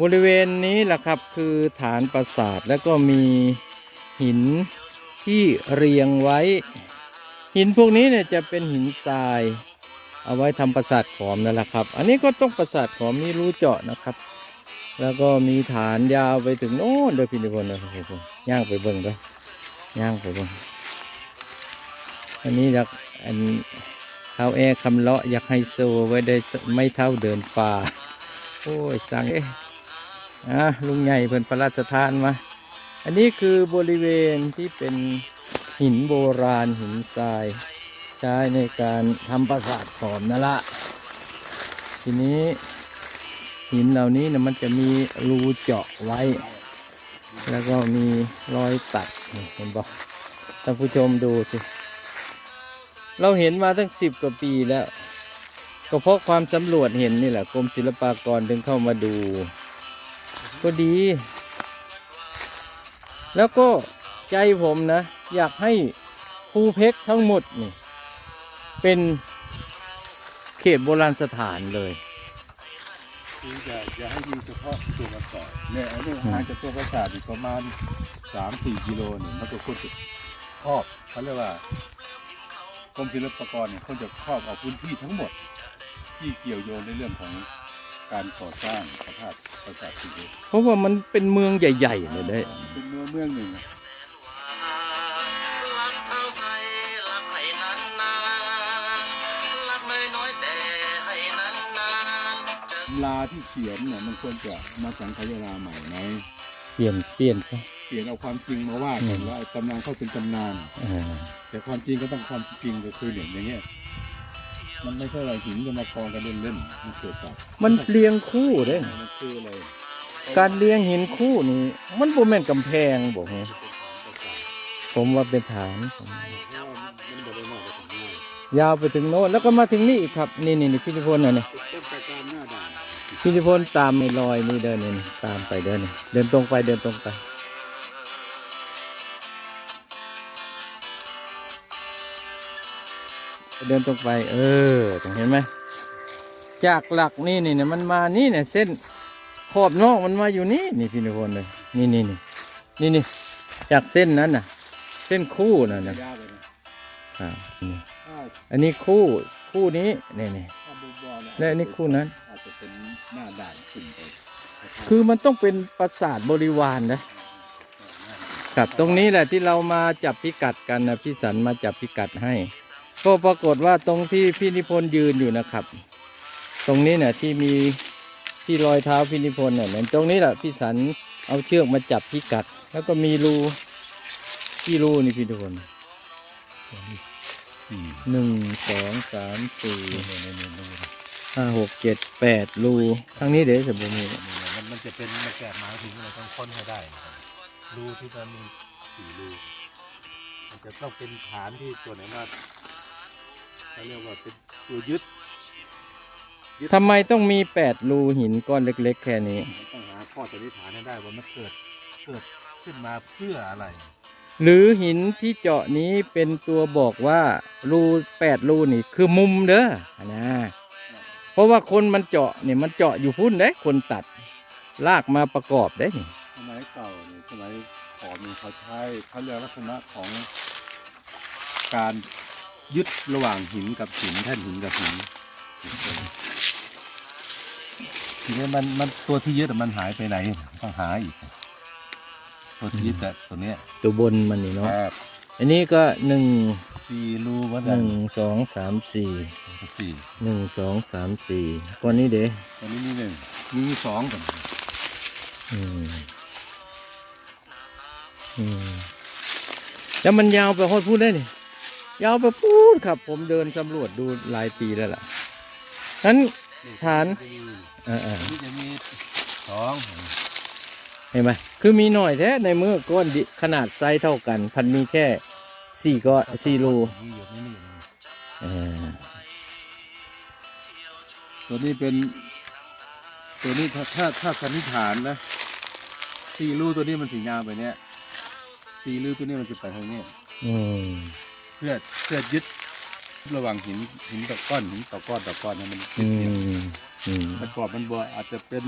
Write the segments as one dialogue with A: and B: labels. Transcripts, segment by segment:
A: บริเวณนี้แหละครับคือฐานปราสาทแล้วก็มีหินที่เรียงไว้ หินพวกนี้เนี่ยจะเป็นหินทราย เอาไว้ทำปราสาทขอมนั่นแหละครับ อันนี้ก็ต้องปราสาทขอมมีรูเจาะนะครับ แล้วก็มีฐานยาวไปถึงโน้นเด้อพี่นิพนธ์นะครับผมย่างไปเบิ่งเด้อย่างไปเบิ่งอันนี้อยากอันเท้าแอร์คำเลาะอยากให้โซไว้ได้ไม่เท่าเดินป่า โอ้ยสั่งเอ๊ะ อะลุงใหญ่เพิ่นประราชทานมา อันนี้คือบริเวณที่เป็นหินโบราณหินทราย ใช้ในการทำปราสาทขอมนั่นละทีนี้หินเหล่านี้นะมันจะมีรูเจาะไว้ แล้วก็มีรอยตัดเห็นบอกท่านผู้ชมดูสิเราเห็นมาตั้งสิบกว่าปีแล้ว ก็เพราะความสำรวจเห็นนี่แหละกรมศิลปากรถึงเข้ามาดู ก็ดี แล้วก็ใจผมนะ อยากให้ภูเพกทั้งหมดนี่ เป็นเขตโบราณสถานเลย
B: คือจะจะให้มีเฉพาะตัวปราสาทเนี่ยอันนี้ห่างจากตัวปราสาทอีกประมาณสามสี่กิโลเนี่ยมันก็ควรจะครอบเขาเรียกว่ากรมศิลปากรเนี่ยเขาจะครอบเอาพื้นที่ทั้งหมด ที่เกี่ยวโยงในเรื่องของ การก่อสร้างพระธาตุปราสาทที่นี้
A: เพราะว่ามันเป็นเมืองใหญ่ๆเลยได้
B: เป็นเมืองเมืองหนึ่ง
C: รักเท่าใสรักให้นานนานๆรักน้อยน้อยๆแต่ให้นานนานๆจะ
B: ตำราที่เขียนเนี่ยมันควรจะมาสังขยาใหม่ไหม
A: เปลี่ยนเปลี่ยนไป
B: เปลี่ยนเอาความจริงมาว่ากันว่าไอ้ตำนานเขาเป็นตำนาน
A: เออ
B: แต่ความจริงก็ต้องความจริงก็คือเนี่ยอย่างเงี้ย มันไม่ใช่อะไรหินจะมากองกันเล่นๆมันเกิดจาก
A: มันเรียงคู่เด้
B: มันคืออะไร
A: การเรียงหินคู่นี่มันบ่แม่นกำแพงบอกไงผมว่าเป็นฐาน มั
B: นบ่ได้มากกว่าถึงนี่
A: ยาวไปถึงโน้นแล้วก็มาถึงนี่อีกครับ นี่นี่นี่พิธิพลน่ะนี่
B: ต้นตะการหน้าด่าน
A: พิธิพลตามในรอยนี่เดินนี่นี่ตามไปเดินนี่เดินตรงไปเดินตรงไป เดินตรงไป เออเห็นไหม จากหลักนี่นี่เนี่ยมันมานี่เนี่ยเส้นขอบนอกมันมาอยู่นี่นี่พี่นิพนธ์เลยนี่นี่นี่นี่นี่จากเส้นนั้นน่ะ เส้นคู่น่ะนะ
B: ยาวเลยนะ
A: อ่านี่
B: ถ้า
A: อันนี้คู่คู่นี้นี่นี่
B: ถ้าดูบอล
A: และอันนี้คู่นั้น
B: อาจจะเป็นหน้าด่านขึ้นไป
A: คือมันต้องเป็นปราสาทบริวารนะครับตรงนี้แหละที่เรามาจับพิกัดกันนะพี่สันมาจับพิกัดให้ ก็ปรากฏว่าตรงที่พี่นิพนธ์ยืนอยู่นะครับ ตรงนี้เนี่ยที่มีที่รอยเท้าพี่นิพนธ์เนี่ยตรงนี้แหละพี่สันเอาเชือกมาจับพิกัด แล้วก็มีรูกี่รูนี่พี่นิพนธ์หนึ่งสองสามสี่ห้าหกเจ็ดแปดรูทางนี้เดี๋ยวจะบ่มี
B: มันมันจะเป็นมันแกะหมายถึงเราต้องค้นให้ได้รูที่มันมีสี่รูมันจะต้องเป็นฐานที่ตัวไหนมา เขาเรียกว่าเป็นตัวยึด
A: ทำไมต้องมีแปดรูหินก้อนเล็ก ๆ แค่นี้
B: มันต้องหาข้อสันนิษฐานให้ได้ว่ามันเกิดเกิดขึ้นมาเพื่ออะไร
A: หรือหินที่เจาะนี้เป็นตัวบอกว่ารูแปดรูนี่คือมุมเด้อนะ เพราะว่าคนมันเจาะเนี่ยมันเจาะอยู่พุ่นเด้คนตัดลากมาประกอบได้นี่
B: สมัยเก่าเนี่ยสมัยขอมีเขาใช้เขาเรียกลักษณะของการ ยึดระหว่างหินกับหินแท่นหินกับหินทีนี้มันมันตัวที่ยึดอะมันหายไปไหนต้องหาอีก ตัวที่ยึดแต่ตัวเนี้ย
A: ตัวบนมันนี่
B: แค
A: เนาะ
B: บ
A: อันนี้ก็หนึ่ง
B: สี่รูเหมือน
A: ห
B: กัน
A: นึ่งสองสามสี่
B: สี่
A: หนึ่งสองสามสี่ก้อนนี้เด้
B: ตัวนี้มีหนึ่งมีสองกัน
A: อืมอืมแล้วมันยาวไปฮอดพูดได้นี่ ยาวไปพูดครับ ผมเดินสำรวจดูหลายปีแล้วล่ะนั้นฐานเออเออ
B: นี่จะมีสอง
A: เห็นไหมคือมีหน่อยแท้ในมือก้อนดิขนาดไซส์เท่ากันพันมีแค่สี่ก้อนสี่รู
B: นี่อยู่นี่นี่อยู่นี่
A: เออ
B: ตัวนี้เป็น ตัวนี้ถ้าถ้าถ้าสันนิษฐานนะสี่รูตัวนี้มันสีงามไปเนี้ยสี่รูตัวนี้มันจะไปทางเนี้ย
A: อืม
B: เพื่อเพื่อยึดระหว่างหินหินต่อก้อนหินต่อก้อนต่อก้อนให้มัน
A: อื
B: ยึดเนี่ย
A: มอืม
B: ประกอบมันบ่อาจจะเป็น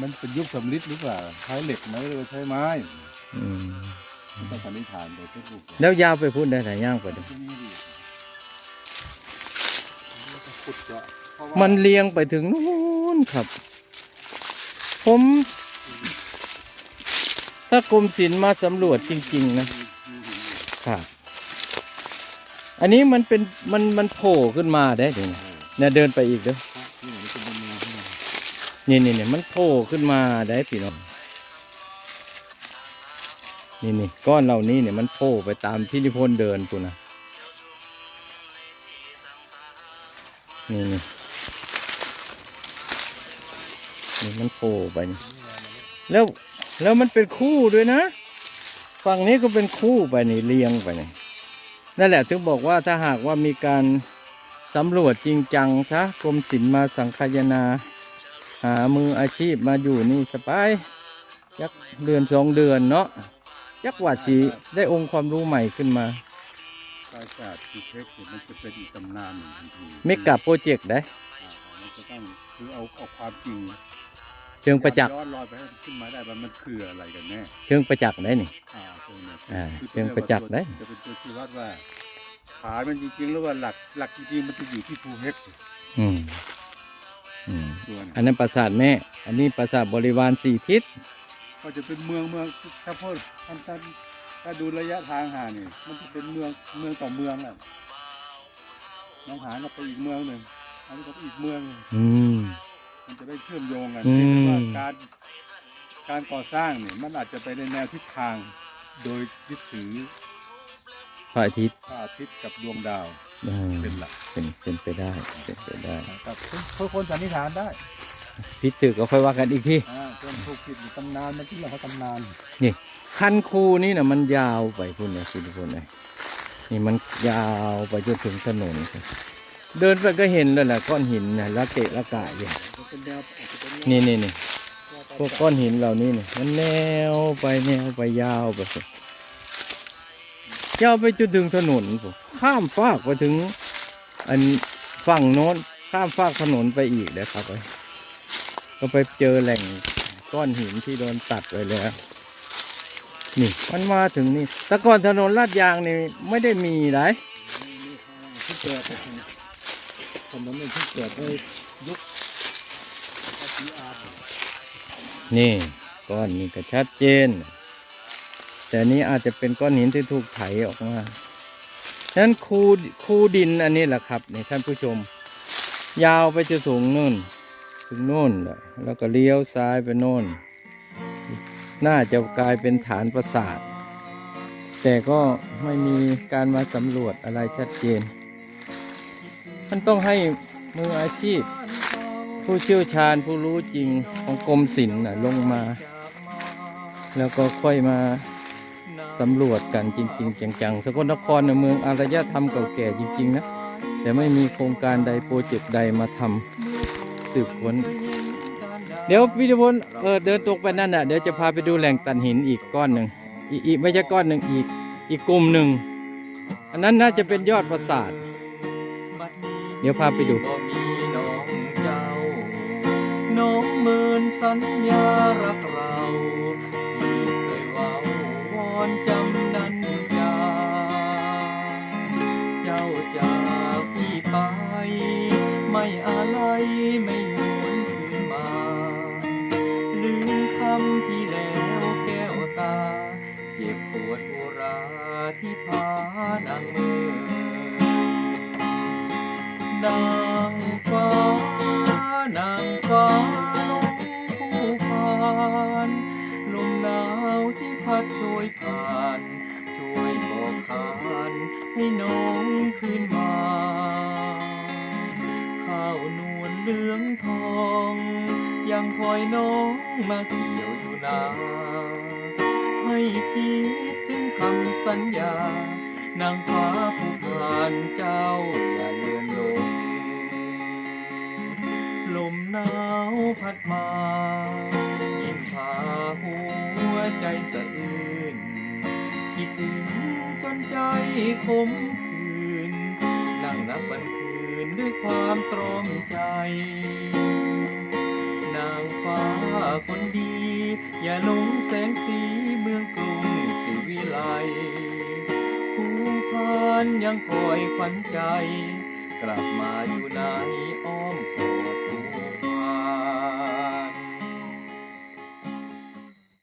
B: มันเป็นยุคสำลิดหรือเปล่าใช้เหล็กไหมหรือว่าใช้ไม้
A: อืม
B: ต้องสันนิษฐานโดยทุกรูป
A: แล้วยาวไปพูดได้ไหนย่างไปเด้อ
B: ที่นี่ดิแล้วก็ขุดเจาะเพราะว่า
A: มันเลียงไปถึงนู้นครับ ผม ถ้ากรมศิลป์มาสำรวจจริง ๆ นะครับ อันนี้มันเป็นมันมันโผล่ขึ้นมาได้เดี๋ยวนี้เนี่ยเดินไปอีกเด้อ
B: นี่มันจะเป็นเมืองที่มัน
A: นี่นี่นี่มันโผล่ขึ้นมาได้พี่น้องนี่นี่ก้อนเหล่านี้เนี่ยมันโผล่ไปตามที่นิพนธ์เดินกูนะนี่นี่นี่มันโผล่ไปนี่แล้วแล้วมันเป็นคู่ด้วยนะ ฝั่งนี้ก็เป็นคู่ไปนี่เรียงไปนี่ นั่นแหละถึงบอกว่าถ้าหากว่ามีการสำรวจจริงจังซะกรมศิลป์มาสังคายนา หามืออาชีพมาอยู่นี่สบายยักเดือนสองเดือนเนาะยักว่าสีได้องค์ความรู้ใหม่ขึ้นมา
B: ปราสาทที่เพชรเนี่ยมันจะเป็นอีกตำนานหนึ่งทันที
A: เมกะโปรเจกต์ได้
B: อ่ามันจะต้องคือเอาเอาความจริง
A: เชิงประจักษ์
B: ย้อนรอยไปให้มันขึ้นมาได้ว่ามันคืออะไรกันแน่
A: เชิงประจักษ์ได้นี่
B: อ่าตรงเนี้ย
A: อ่า
B: คือ
A: เชิงประจักษ์ได้
B: จะเป็นตัวชี้วัดว่าฐานมันจริงๆแล้วว่าหลักหลักจริงๆมันจะอยู่ที่ภูเพชร
A: อืมอืม
B: ตัว
A: อั
B: นั้น
A: นนั้นปราสาทแม่ อันนี้ปราสาทบริวารสี่ทิศ
B: ก็จะเป็นเมืองเมืองถ้าพูดท่านท่านถ้าดูระยะทางห่างนี่มันจะเป็นเมืองเมืองต่อเมืองอะน้องหานก็ไปอีกเมืองหนึ่งอันนี้ก็ไปอีกเมืองหนึ่ง
A: อืม
B: มันจะได้เชื่อมโยงกัน
A: อืม
B: เช่นว่าการการก่อสร้างเนี่ยมันอาจจะไปในแนวทิศทาง โดยยึดถือ
A: พระอาทิตย์
B: พระอาทิตย์กับดวงดาว
A: อืม
B: เป็นหลัก
A: เป็นเป็นไปได้เป็นไปได้
B: นะครับเพื่อคนสันนิษฐานได้
A: พิจึกก็ค่อยว่ากันอีกที
B: อ่าส่วนถูกผิดหรือตำนานมันที่เราเขาตำนาน
A: คันคูนี่นะมันยาวไปพุ่นนะคุณพุ่นนะนี่มันยาวไปจนถึงถนนเดินไปก็เห็นแล้วแหละก้อนหินนะละเกะละกะอยู่
B: มัน เป็นแนวอาจจะเป็นแนว
A: นี่นี่นี่พวกก้อนหินเหล่านี้เนี่ยมันแนวไปแนวไปยาวไปพุ่นยาวไปจนถึงถนนพุ่นข้ามฟากไปถึง อันฝั่งโน้นข้ามฟากถนนไปอีกเดี๋ยวครับไปก็ไปเจอแหล่งก้อนหินที่โดนตัดไว้แล้วนี่มันมาถึงนี่แต่ก่อนถนนลาดยางนี่ไม่ได้มีไร
B: ที่เกิดถนนที่เกิดในยุค นี่
A: ก้อนนี้ก็ชัดเจน แต่นี้อาจจะเป็นก้อนหินที่ถูกไถออกมาฉะนั้นคูคูดินอันนี้แหละครับนี่ท่านผู้ชม ยาวไปจะสูงนู่นถึงโน่นและแล้วก็เลี้ยวซ้ายไปโน่น น่าจะกลายเป็นฐานปราสาท แต่ก็ไม่มีการมาสำรวจอะไรชัดเจน มันต้องให้มืออาชีพ ผู้เชี่ยวชาญผู้รู้จริงของกรมศิลป์นะลงมา แล้วก็ค่อยมาสำรวจกันจริง ๆ จังๆ สกลนครในเมืองอารยธรรมเก่าแก่จริง ๆ นะ แต่ไม่มีโครงการใดโปรเจกต์ใดมาทำสืบค้น เดี๋ยวพิธีพลเออเดินตรงไปนั่นน่ะ เดี๋ยวจะพาไปดูแหล่งตันหินอีกก้อนหนึ่งอีกอีกไม่ใช่ก้อนหนึ่งอีก อีกกลุ่มหนึ่ง อันนั้นน่าจะเป็นยอดปราสาท เดี๋ยวพาไปดู
D: นสัญญารักเราที่เคยเว้าวอนจำนันยาเจ้าจากพี่ไป ไม่อะไรไม่หวนคืนมา ลืมคำที่แล้วแก้วตา เจ็บปวดอุราที่พานางเมือนางฟ้านางฟ้าานลมหนาวที่พัดโชยผ่าน ช่วยบอกขานให้น้องคืนมา ข้าวนวลเหลืองทอง ยังคอยน้องมาเกี่ยวอยู่นา ให้คิดถึงคำสัญญา นางฟ้าผู้ผ่านเจ้าอย่าเลือนลงลมหนาวพัดมา หัวใจสะอื้นคิดถึงจนใจขมขื่นนั่งนับวันคืนด้วยความตรอมใจนาางฟ้าคนดี อย่าหลงแสงสีเมืองกรุงสิวิไลภูพานยังคอยขวัญใจ กลับมาอยู่ในอ้อมกอด